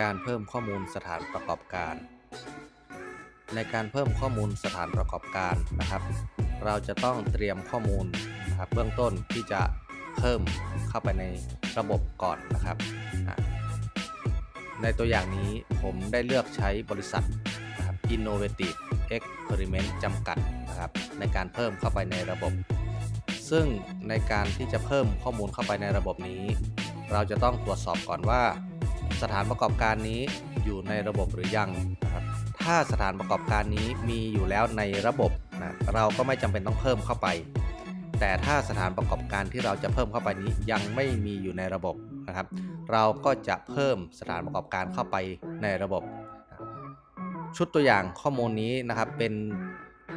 การเพิ่มข้อมูลสถานประกอบการ ในการเพิ่มข้อมูลสถานประกอบการนะครับ เราจะต้องเตรียมข้อมูลนะครับเบื้องต้นที่จะเพิ่มเข้าไปในระบบก่อนนะครับ ในตัวอย่างนี้ผมได้เลือกใช้บริษัทนะครับ Innovative Experiment จำกัดนะครับในการเพิ่มเข้าไปในระบบ ซึ่งในการที่จะเพิ่มข้อมูลเข้าไปในระบบนี้ เราจะต้องตรวจสอบก่อนว่า สถานประกอบการนี้อยู่ในระบบหรือยังนะครับถ้าสถานประกอบการนี้มีอยู่แล้วในระบบนะเราก็ไม่จำเป็นต้องเพิ่มเข้าไป แต่ถ้าสถานประกอบการที่เราจะเพิ่มเข้าไปนี้ยังไม่มีอยู่ในระบบนะครับ เราก็จะเพิ่มสถานประกอบการเข้าไปในระบบ ชุดตัวอย่างข้อมูลนี้นะครับเป็น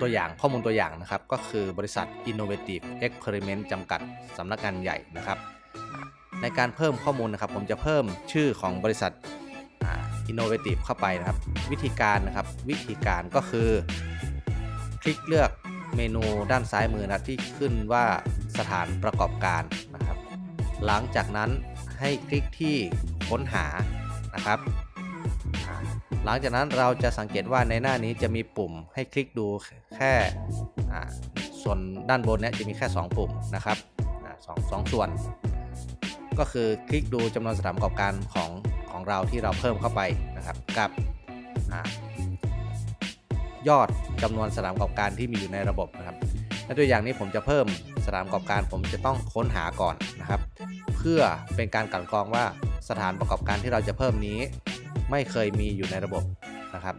ตัวอย่างข้อมูลตัวอย่างนะครับ ก็คือบริษัท Innovative Experiment จำกัดสำนักงานใหญ่นะครับ ในการเพิ่มข้อมูลนะครับ ผมจะเพิ่มชื่อของบริษัทอ่า Innovative เข้าไปนะครับ วิธีการนะครับ วิธีการก็คือ คลิกเลือกเมนูด้านซ้ายมือนะที่ขึ้นว่าสถานประกอบการนะครับ หลังจากนั้นให้คลิกที่ค้นหานะครับ หลังจากนั้นเราจะสังเกตว่าในหน้านี้จะมีปุ่มให้คลิกดูแค่ส่วนด้านบนเนี้จะมีแค่ 2 ปุ่มนะครับสองสองส่วน ก็คือคลิกดูจำนวนสถานประกอบการของของเราที่เราเพิ่มเข้าไปนะครับกับอยอดจำนวนสถานประกอบการที่มีอยู่ในระบบนะครับในตัวอย่างนี้ผมจะเพิ่มสถานประกอบการผมจะต้องค้นหาก่อนนะครับ เพื่อเป็นการกลั่นกรองว่าสถานประกอบการที่เราจะเพิ่มนี้ ไม่เคยมีอยู่ในระบบนะครับ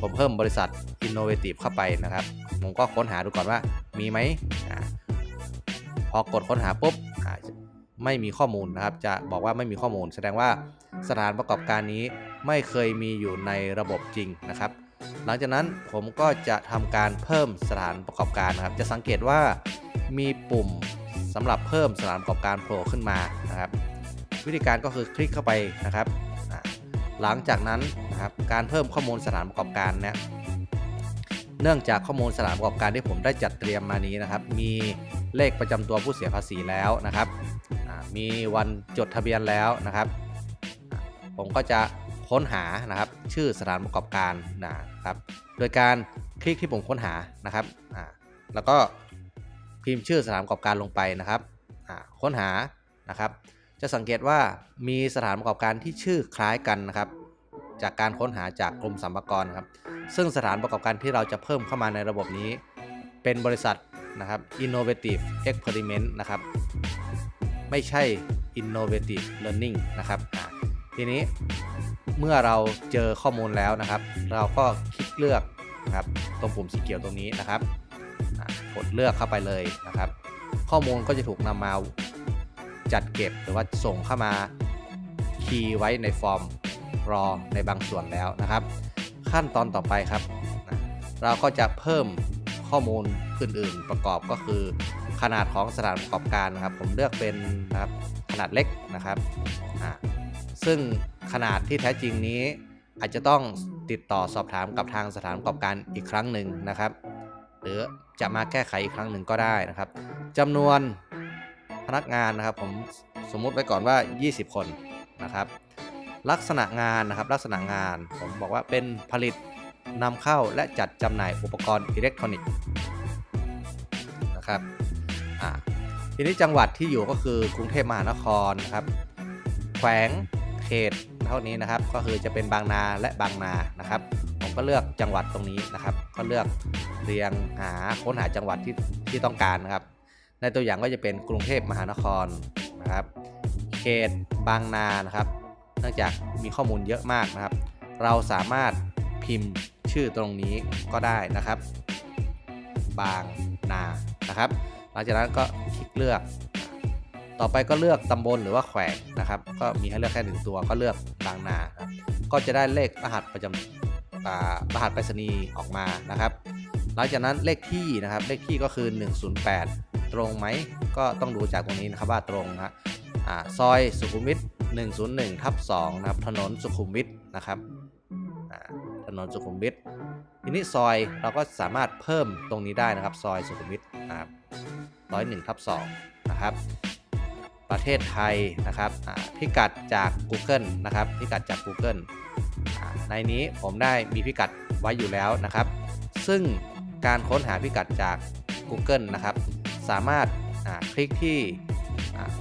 ผมเพิ่มบริษัท Innovative เข้าไปนะครับ ผมก็ค้นหาดูก่อนว่ามีไหมพอกดค้นหาปุ๊บ ไม่มีข้อมูลนะครับ จะบอกว่าไม่มีข้อมูล แสดงว่าสถานประกอบการนี้ไม่เคยมีอยู่ในระบบจริงนะครับ หลังจากนั้นผมก็จะทำการเพิ่มสถานประกอบการนะครับ จะสังเกตว่ามีปุ่มสำหรับเพิ่มสถานประกอบการโผล่ขึ้นมานะครับ วิธีการก็คือคลิกเข้าไปนะครับ หลังจากนั้นนะครับการเพิ่มข้อมูลสถานประกอบการเนี่ยเนื่องจากข้อมูลสถานประกอบการที่ผมได้จัดเตรียมมานี้นะครับ มีเลขประจำตัวผู้เสียภาษีแล้วนะครับ มีวันจดทะเบียนแล้วนะครับ ผมก็จะค้นหานะครับชื่อสถานประกอบการนะครับ โดยการคลิกที่ผมค้นหานะครับอ่าแล้วก็พิมพ์ชื่อสถานประกอบการลงไปนะครับอ่าค้นหานะครับ จะสังเกตว่ามีสถานประกอบการที่ชื่อคล้ายกันนะครับ จากการค้นหาจากกรมสรรพากรครับ ซึ่งสถานประกอบการที่เราจะเพิ่มเข้ามาในระบบนี้ เป็นบริษัทนะครับ Innovative Experiment นะครับ ไม่ใช่ Innovative Learning นะครับทีนี้เมื่อเราเจอข้อมูลแล้วนะครับ เราก็คลิกเลือกนะครับตรงปุ่มสีเขียวตรงนี้นะครับกดเลือกเข้าไปเลยนะครับ ข้อมูลก็จะถูกนำมาจัดเก็บหรือว่าส่งเข้ามาคีย์ไว้ในฟอร์มรอในบางส่วนแล้วนะครับ ขั้นตอนต่อไปครับ เราก็จะเพิ่มข้อมูลอื่น ๆ ประกอบก็คือ ขนาดของสถานประกอบการนะครับ ผมเลือกเป็นนะครับขนาดเล็กนะครับอ่าซึ่งขนาดที่แท้จริงนี้อาจจะต้องติดต่อสอบถามกับทางสถานประกอบการอีกครั้งหนึ่งนะครับ หรือจะมาแก้ไขอีกครั้งหนึ่งก็ได้นะครับจำนวนพนักงานนะครับผมสมมุติไว้ก่อนว่า 20 คนนะครับ ลักษณะงานนะครับ ลักษณะงานผมบอกว่าเป็นผลิตนำเข้าและจัดจำหน่ายอุปกรณ์อิเล็กทรอนิกส์นะครับ อ่าทีนี้จังหวัดที่อยู่ก็คือกรุงเทพมหานครนะครับ แขวงเขตเท่านี้นะครับ ก็คือจะเป็นบางนาและบางนานะครับ ผมก็เลือกจังหวัดตรงนี้นะครับ ก็เลือกเรียงหาค้นหาจังหวัดที่ที่ต้องการนะครับ ในตัวอย่างก็จะเป็นกรุงเทพมหานครนะครับ เขตบางนานะครับ เนื่องจากมีข้อมูลเยอะมากนะครับ เราสามารถพิมพ์ชื่อตรงนี้ก็ได้นะครับ บางนานะครับ ลังจากนั้นก็คลิกเลือก ต่อไปก็เลือกตำบลหรือว่าแขวงนะครับ ก็มีให้เลือกแค่หนึ่งตัวก็เลือกบางนาครับก็จะได้เลขรหัสประจำรหัสไปรษณีย์ออกมานะครับ หลังจากนั้นเลขที่นะครับเลขที่ก็คือ 108 ตรงไหมก็ต้องดูจากตรงนี้นะครับว่าตรงนะซอยสุขุมวิท101ทับ2นะครับถนนสุขุมวิทนะครับถนนสุขุมวิททีนี้ซอยเราก็สามารถเพิ่มตรงนี้ได้นะครับ ซอยสุขุมวิทนะครับ ร้อยหนึ่งทับสองนะครับ ประเทศไทยนะครับพิกัดจาก Google นะครับ พิกัดจาก Google ในนี้ผมได้มีพิกัดไว้อยู่แล้วนะครับ ซึ่งการค้นหาพิกัดจาก Google นะครับ สามารถคลิกที่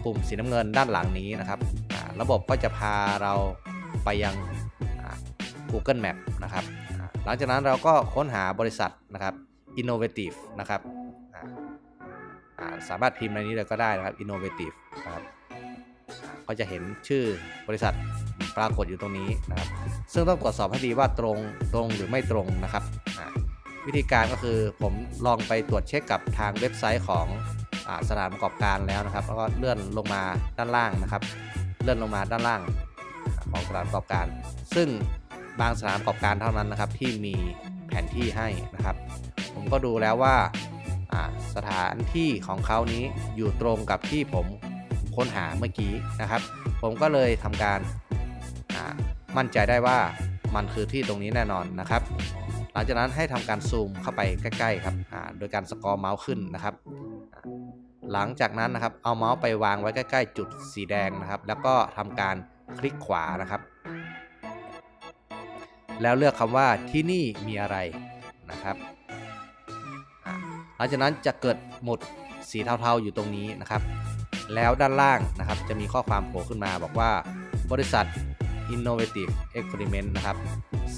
ปุ่มสีน้ำเงินด้านหลังนี้นะครับ ระบบก็จะพาเราไปยัง Google Map นะครับ หลังจากนั้นเราก็ค้นหาบริษัทนะครับ Innovative นะครับ สามารถพิมพ์ในนี้เลยก็ได้นะครับ Innovative นะครับอ่าก็จะเห็นชื่อบริษัทปรากฏอยู่ตรงนี้นะครับ ซึ่งต้องตรวจสอบให้ดีว่าตรงตรงหรือไม่ตรงนะครับ วิธีการก็คือผมลองไปตรวจเช็คกับทางเว็บไซต์ของอสถานประกอบการแล้วนะครับ แล้วก็เลื่อนลงมาด้านล่างนะครับ เลื่อนลงมาด้านล่างของสถานประกอบการ ซึ่งบางสถานประกอบการเท่านั้นนะครับที่มีแผนที่ให้นะครับ ผมก็ดูแล้วว่า สถานที่ของเขานี้อยู่ตรงกับที่ผมค้นหาเมื่อกี้นะครับ ผมก็เลยทำการมั่นใจได้ว่ามันคือที่ตรงนี้แน่นอนนะครับ หลังจากนั้นให้ทำการซูมเข้าไปใกล้ๆครับโดยการสกอร์เมาส์ขึ้นนะครับ หลังจากนั้นนะครับเอาเมาส์ไปวางไว้ใกล้ ๆ จุดสีแดงนะครับ แล้วก็ทำการคลิกขวานะครับ แล้วเลือกคำว่าที่นี่มีอะไรนะครับ หลังจากนั้นจะเกิดหมุดสีเทาๆอยู่ตรงนี้นะครับ แล้วด้านล่างนะครับจะมีข้อความโผล่ขึ้นมาบอกว่าบริษัท Innovative Experiment นะครับ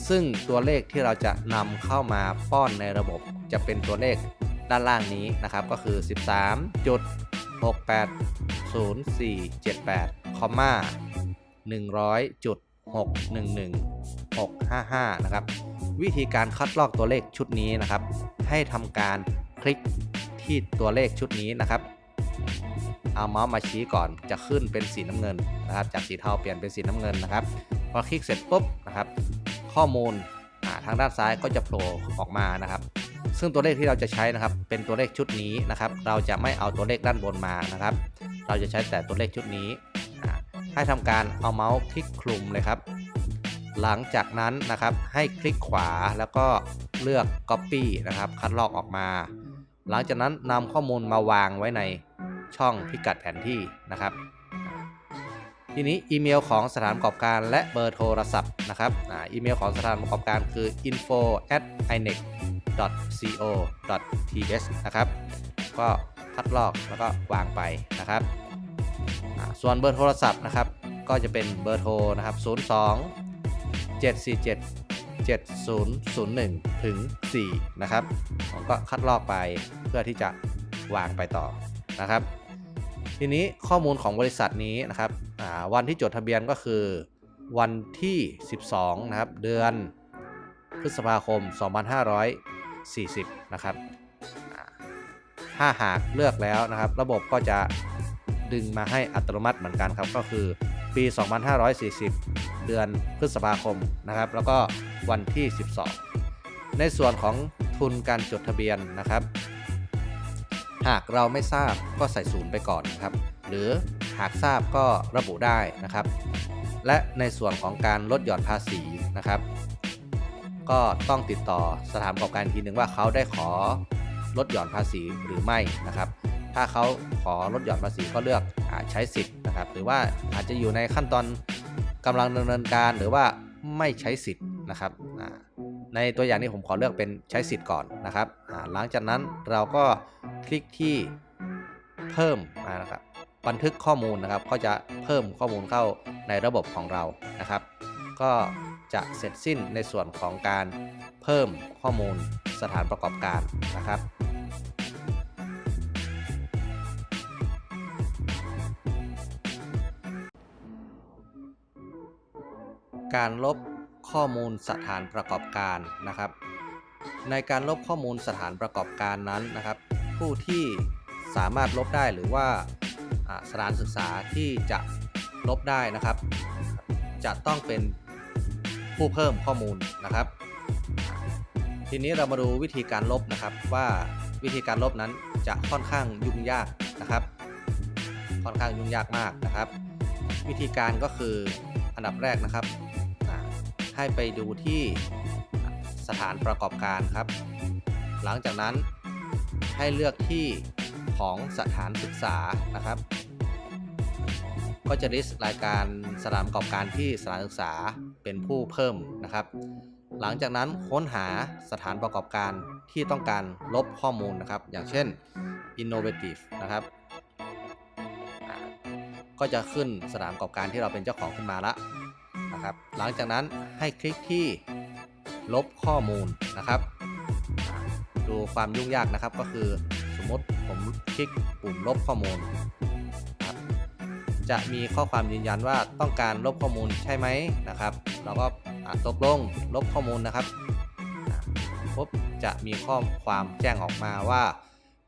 ซึ่งตัวเลขที่เราจะนำเข้ามาป้อนในระบบจะเป็นตัวเลขด้านล่างนี้นะครับ ก็คือ 13.680478คอมมา100.611.655 นะครับ วิธีการคัดลอกตัวเลขชุดนี้นะครับ ให้ทำการ คลิกที่ตัวเลขชุดนี้นะครับเอาเมาส์มาชี้ก่อนจะขึ้นเป็นสีน้ำเงินนะครับ จากสีเทาเปลี่ยนเป็นสีน้ำเงินนะครับพอคลิกเสร็จปุ๊บนะครับ ข้อมูลทางด้านซ้ายก็จะโผล่ออกมานะครับ ซึ่งตัวเลขที่เราจะใช้นะครับ เป็นตัวเลขชุดนี้นะครับ เราจะไม่เอาตัวเลขด้านบนมานะครับ เราจะใช้แต่ตัวเลขชุดนี้ ให้ทำการเอาเมาส์คลิกคลุมเลยครับ หลังจากนั้นนะครับให้คลิกขวาแล้วก็เลือก Copy นะครับ คัดลอกออกมา หลังจากนั้นนำข้อมูลมาวางไว้ในช่องพิกัดแผนที่นะครับ ทีนี้อีเมลของสถานประกอบการและเบอร์โทรศัพท์นะครับอ,อีเมลของสถานประกอบการคือ info at inex co th นะครับ ก็คัดลอกแล้วก็วางไปนะครับ ส่วนเบอร์โทรศัพท์นะครับ ก็จะเป็นเบอร์โทรนะครับ 02 747 7001 ถึง 4 นะครับ ผมก็คัดลอกไปเพื่อที่จะวางไปต่อนะครับ ทีนี้ข้อมูลของบริษัทนี้นะครับวันที่จดทะเบียนก็คือ วันที่ 12 นะครับ เดือนพฤษภาคม 2540 นะครับ ถ้าหากเลือกแล้วนะครับ ระบบก็จะดึงมาให้อัตโนมัติเหมือนกันครับ ก็คือ ปี 2540 เดือนพฤษภาคมนะครับ แล้วก็วันที่ 12 ในส่วนของทุนการจดทะเบียนนะครับ หากเราไม่ทราบก็ใส่ศูนย์ไปก่อนนะครับ หรือหากทราบก็ระบุได้นะครับ และในส่วนของการลดหย่อนภาษีนะครับ ก็ต้องติดต่อสถานประกอบการทีหนึ่งว่าเขาได้ขอลดหย่อนภาษีหรือไม่นะครับ ถ้าเขาขอลดหย่อนภาษีก็เลือกอใช้สิทธิ์นะครับ หรือว่าอาจจะอยู่ในขั้นตอนกำลังดำเนินการหรือว่าไม่ใช้สิทธิ์นะครับในตัวอย่างนี้ผมขอเลือกเป็นใช้สิทธิ์ก่อนนะครับ หลังจากนั้นเราก็คลิกที่เพิ่มนะครับ บันทึกข้อมูลนะครับ ก็จะเพิ่มข้อมูลเข้าในระบบของเรานะครับ ก็จะเสร็จสิ้นในส่วนของการเพิ่มข้อมูลสถานประกอบการนะครับ การลบข้อมูลสถานประกอบการนะครับ ในการลบข้อมูลสถานประกอบการนั้นนะครับ ผู้ที่สามารถลบได้หรือว่าสถานศึกษาที่จะลบได้นะครับ จะต้องเป็นผู้เพิ่มข้อมูลนะครับ ทีนี้เรามาดูวิธีการลบนะครับว่าวิธีการลบนั้นจะค่อนข้างยุ่งยากนะครับ ค่อนข้างยุ่งยากมากนะครับ วิธีการก็คืออันดับแรกนะครับ ให้ไปดูที่สถานประกอบการครับ หลังจากนั้นให้เลือกที่ของสถานศึกษานะครับ ก็จะ list รายการสถานประกอบการที่สถานศึกษาเป็นผู้เพิ่มนะครับ หลังจากนั้นค้นหาสถานประกอบการที่ต้องการลบข้อมูลนะครับ อย่างเช่น innovative นะครับ ก็จะขึ้นสถานประกอบการที่เราเป็นเจ้าของขึ้นมาละ นะครับ หลังจากนั้นให้คลิกที่ลบข้อมูลนะครับ ดูความยุ่งยากนะครับก็คือสมมติผมคลิกปุ่มลบข้อมูล จะมีข้อความยืนยันว่าต้องการลบข้อมูลใช่ไหมนะครับ เราก็อ่าตกลงลบข้อมูลนะครับปุ๊บจะมีข้อความแจ้งออกมาว่า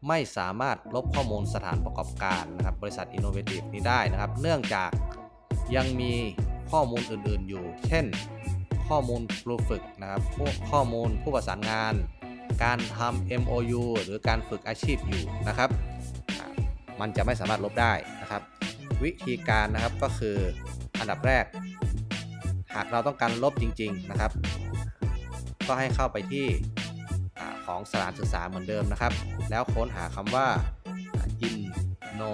ไม่สามารถลบข้อมูลสถานประกอบการนะครับ บริษัท Innovative นี้ได้นะครับ เนื่องจากยังมี ข้อมูลอื่นๆอยู่ เช่น ข้อมูลครูฝึกนะครับข้อมูลผู้ประสานงาน การทำ MOU หรือการฝึกอาชีพอยู่นะครับ มันจะไม่สามารถลบได้นะครับ วิธีการนะครับก็คืออันดับแรก หากเราต้องการลบจริง ๆนะครับ ก็ให้เข้าไปที่ของสถานศึกษาเหมือนเดิมนะครับ แล้วค้นหาคำว่า inno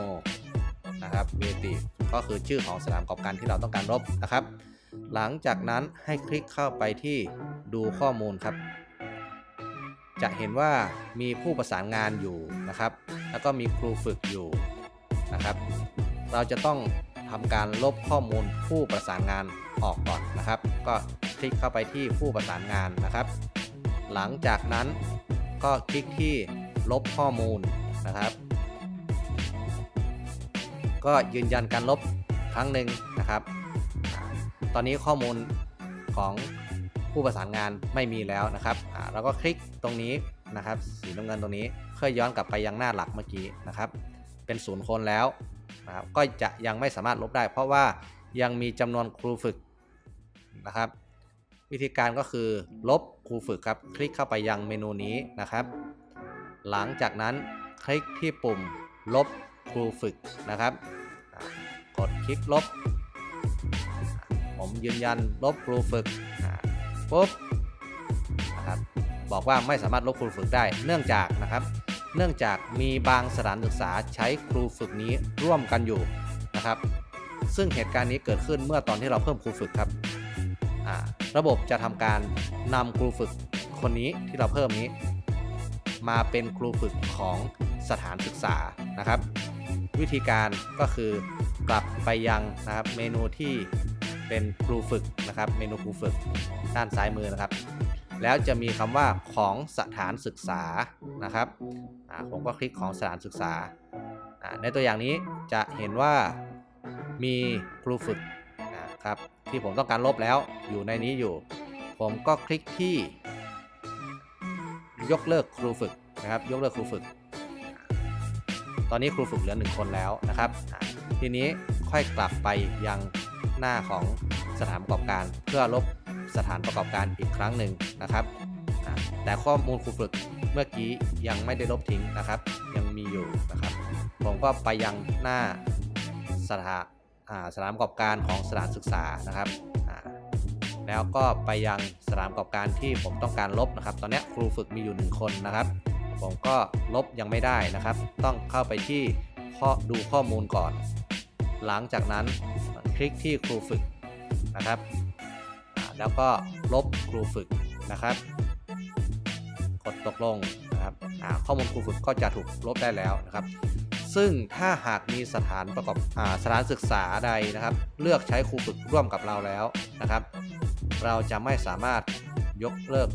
นะครับ native ก็คือชื่อของสถานประกอบการที่เราต้องการลบนะครับ หลังจากนั้นให้คลิกเข้าไปที่ดูข้อมูลครับ จะเห็นว่ามีผู้ประสานงานอยู่นะครับ แล้วก็มีครูฝึกอยู่นะครับ เราจะต้องทำการลบข้อมูลผู้ประสานงานออกก่อนนะครับ ก็คลิกเข้าไปที่ผู้ประสานงานนะครับ หลังจากนั้นก็คลิกที่ลบข้อมูลนะครับ ก็ยืนยันการลบครั้งหนึ่งนะครับ ตอนนี้ข้อมูลของผู้ประสานงานไม่มีแล้วนะครับเราก็คลิกตรงนี้นะครับสีน้ำเงินตรงนี้เพื่อย้อนกลับไปยังหน้าหลักเมื่อกี้นะครับ เป็นศูนย์คนแล้วนะครับก็จะยังไม่สามารถลบได้ เพราะว่ายังมีจำนวนครูฝึกนะครับ วิธีการก็คือลบครูฝึกครับคลิกเข้าไปยังเมนูนี้นะครับ หลังจากนั้นคลิกที่ปุ่มลบครูฝึกนะครับ กดคลิกลบ ผมยืนยันลบครูฝึกปุ๊บนะครับบอกว่าไม่สามารถลบครูฝึกได้เนื่องจากนะครับ เนื่องจากมีบางสถานศึกษาใช้ครูฝึกนี้ร่วมกันอยู่นะครับ ซึ่งเหตุการณ์นี้เกิดขึ้นเมื่อตอนที่เราเพิ่มครูฝึกครับระบบจะทำการนำครูฝึกคนนี้ที่เราเพิ่มนี้ มาเป็นครูฝึกของสถานศึกษานะครับ วิธีการก็คือ กลับไปยังนะครับเมนูที่เป็นครูฝึกนะครับเมนูครูฝึกด้านซ้ายมือนะครับ แล้วจะมีคำว่าของสถานศึกษานะครับผมก็คลิกของสถานศึกษา ในตัวอย่างนี้จะเห็นว่ามีครูฝึกนะครับที่ผมต้องการลบแล้วอยู่ในนี้อยู่ ผมก็คลิกที่ ยกเลิกครูฝึกนะครับ ยกเลิกครูฝึก ตอนนี้ครูฝึกเหลือหนึ่งคนแล้วนะครับ ทีนี้ค่อยกลับไปยังหน้าของสถานประกอบการ เพื่อลบสถานประกอบการอีกครั้งหนึ่งนะครับ แต่ข้อมูลครูฝึกเมื่อกี้ยังไม่ได้ลบทิ้งนะครับ ยังมีอยู่นะครับ ผมก็ไปยังหน้าสถาาสถานประกอบการของสถานศึกษานะครับแล้วก็ไปยังสถานประกอบการที่ผมต้องการลบนะครับ ตอนนี้ครูฝึกมีอยู่ 1 คนนะครับ ผมก็ลบยังไม่ได้นะครับ ต้องเข้าไปที่ข้อดูข้อมูลก่อน หลังจากนั้นคลิกที่ครูฝึกนะครับแล้วก็ลบครูฝึกนะครับ กดตกลงนะครับข้อมูลครูฝึกก็จะถูกลบได้แล้วนะครับ ซึ่งถ้าหากมีสถานประกอบอสถานศึกษาใดนะครับ เลือกใช้ครูฝึกร่วมกับเราแล้วนะครับ เราจะไม่สามารถยกเลิก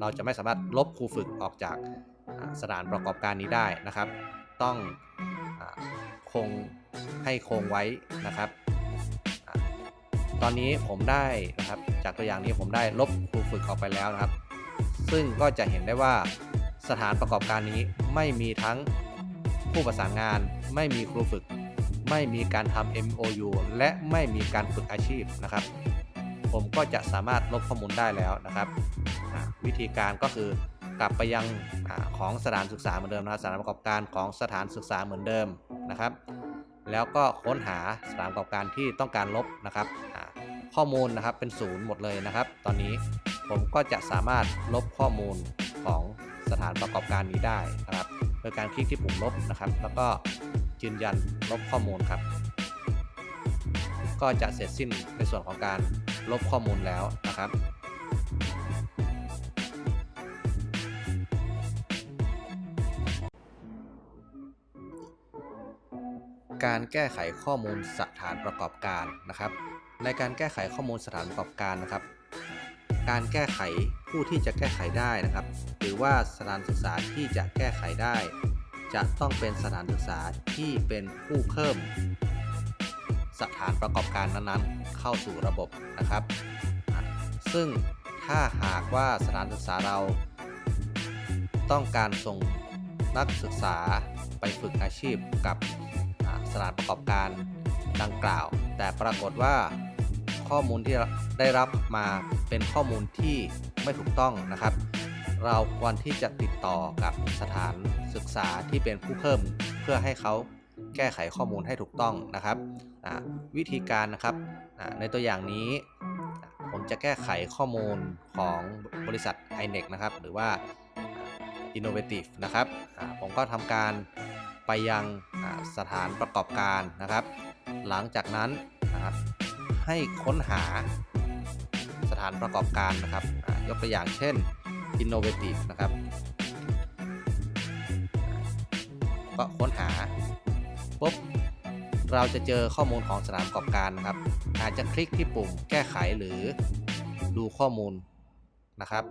เราจะไม่สามารถลบครูฝึกออกจากสถานประกอบการนี้ได้นะครับ ต้อง คงให้คงไว้นะครับ ตอนนี้ผมได้นะครับ จากตัวอย่างนี้ผมได้ลบครูฝึกออกไปแล้วนะครับ ซึ่งก็จะเห็นได้ว่าสถานประกอบการนี้ไม่มีทั้งผู้ประสานงาน ไม่มีครูฝึก ไม่มีการทำ MOU และไม่มีการฝึกอาชีพนะครับ ผมก็จะสามารถลบข้อมูลได้แล้วนะครับ วิธีการก็คือ กลับไปยังอของสถานศึกษาเหมือนเดิมนะครับสถานประกอบการของสถานศึกษาเหมือนเดิมนะครับ แล้วก็ค้นหาสถานประกอบการที่ต้องการลบนะครับข้อมูลนะครับเป็นศูนย์หมดเลยนะครับ ตอนนี้ผมก็จะสามารถลบข้อมูลของสถานประกอบการนี้ได้นะครับ โดยการคลิกที่ปุ่มลบนะครับ แล้วก็ยืนยันลบข้อมูลครับ ก็จะเสร็จสิ้นในส่วนของการลบข้อมูลแล้วนะครับ การแก้ไขข้อมูลสถานประกอบการนะครับ ในการแก้ไขข้อมูลสถานประกอบการนะครับ การแก้ไขผู้ที่จะแก้ไขได้นะครับ หรือว่าสถานศึกษาที่จะแก้ไขได้ จะต้องเป็นสถานศึกษาที่เป็นผู้เพิ่ม สถานประกอบการนั้นๆ เข้าสู่ระบบนะครับ ซึ่งถ้าหากว่าสถานศึกษาเรา ต้องการส่งนักศึกษาไปฝึกอาชีพกับ สถานประกอบการดังกล่าว แต่ปรากฏว่าข้อมูลที่ได้รับมาเป็นข้อมูลที่ไม่ถูกต้องนะครับ เราควรที่จะติดต่อกับสถานศึกษาที่เป็นผู้เพิ่ม เพื่อให้เขาแก้ไขข้อมูลให้ถูกต้องนะครับ วิธีการนะครับในตัวอย่างนี้ ผมจะแก้ไขข้อมูลของบริษัท i n e x นะครับ หรือว่า Innovative นะครับผมก็ทำการ ไปยังสถานประกอบการนะครับ หลังจากนั้นนะครับให้ค้นหาสถานประกอบการนะครับ ยกตัวอย่างเช่น Innovative นะครับ ก็ค้นหาปุ๊บเราจะเจอข้อมูลของสถานประกอบการนะครับ อาจจะคลิกที่ปุ่มแก้ไขหรือดูข้อมูลนะครับ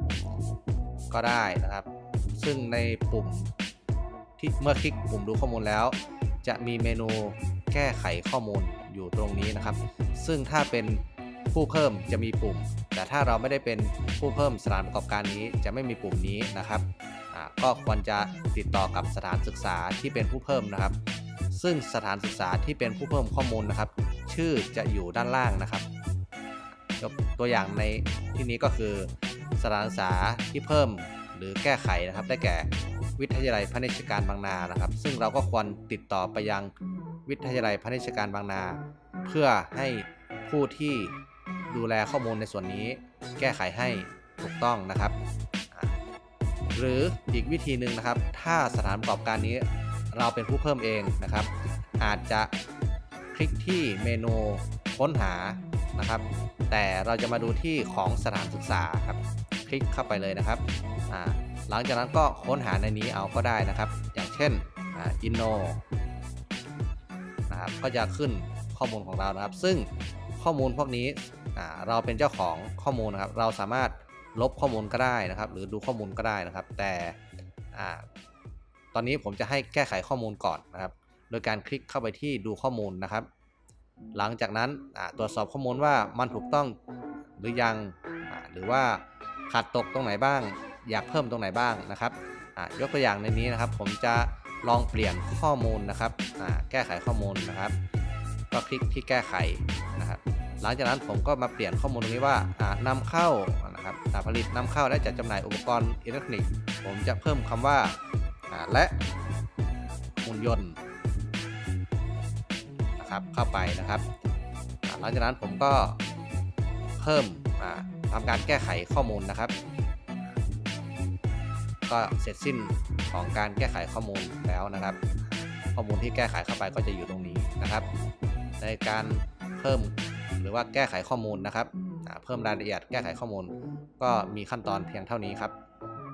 ก็ได้นะครับ ซึ่งในปุ่ม ที่เมื่อคลิกปุ่มดูข้อมูลแล้ว จะมีเมนูแก้ไขข้อมูลอยู่ตรงนี้นะครับ ซึ่งถ้าเป็นผู้เพิ่มจะมีปุ่ม แต่ถ้าเราไม่ได้เป็นผู้เพิ่มสถานประกอบการนี้จะไม่มีปุ่มนี้นะครับก็ควรจะติดต่อกับสถานศึกษาที่เป็นผู้เพิ่มนะครับ ซึ่งสถานศึกษาที่เป็นผู้เพิ่มข้อมูลนะครับ ชื่อจะอยู่ด้านล่างนะครับ ตัวอย่างในที่นี้ก็คือสถานศึกษาที่เพิ่มหรือแก้ไขนะครับ ได้แก่ วิทยาลัยพาณิชการบางนานะครับ ซึ่งเราก็ควรติดต่อไปยังวิทยาลัยพาณิชการบางนา เพื่อให้ผู้ที่ดูแลข้อมูลในส่วนนี้ แก้ไขให้ถูกต้องนะครับ หรืออีกวิธีหนึ่งนะครับ ถ้าสถานประกอบการนี้เราเป็นผู้เพิ่มเองนะครับ อาจจะคลิกที่เมนูค้นหานะครับ แต่เราจะมาดูที่ของสถานศึกษาครับ คลิกเข้าไปเลยนะครับอ่า หลังจากนั้นก็ค้นหาในนี้เอาก็ได้นะครับ อย่างเช่นอินโนนะครับก็จะขึ้นข้อมูลของเรานะครับ ซึ่งข้อมูลพวกนี้เราเป็นเจ้าของข้อมูลนะครับ เราสามารถลบข้อมูลก็ได้นะครับ หรือดูข้อมูลก็ได้นะครับ แต่ตอนนี้ผมจะให้แก้ไขข้อมูลก่อนนะครับ โดยการคลิกเข้าไปที่ดูข้อมูลนะครับ หลังจากนั้นตรวจสอบข้อมูลว่ามันถูกต้องหรือยังหรือว่าขาดตกตรงไหนบ้าง อยากเพิ่มตรงไหนบ้างนะครับอ่ายกตัวอย่างในนี้นะครับ ผมจะลองเปลี่ยนข้อมูลนะครับอ่าแก้ไขข้อมูลนะครับ ก็คลิกที่แก้ไขนะครับ หลังจากนั้นผมก็มาเปลี่ยนข้อมูลตรงนี้ว่าอ่านำเข้านะครับผลิตนำเข้าและจัดจำหน่ายอุปกรณ์อิเล็กทรอนิกส์ ผมจะเพิ่มคำว่าอ่าและหุ่นยนต์นะครับเข้าไปนะครับหลังจากนั้นผมก็เพิ่มอ่าทำการแก้ไขข้อมูลนะครับ ก็เสร็จสิ้นของการแก้ไขข้อมูลแล้วนะครับ ข้อมูลที่แก้ไขเข้าไปก็จะอยู่ตรงนี้นะครับ ในการเพิ่มหรือว่าแก้ไขข้อมูลนะครับ เพิ่มรายละเอียดแก้ไขข้อมูล ก็มีขั้นตอนเพียงเท่านี้ครับ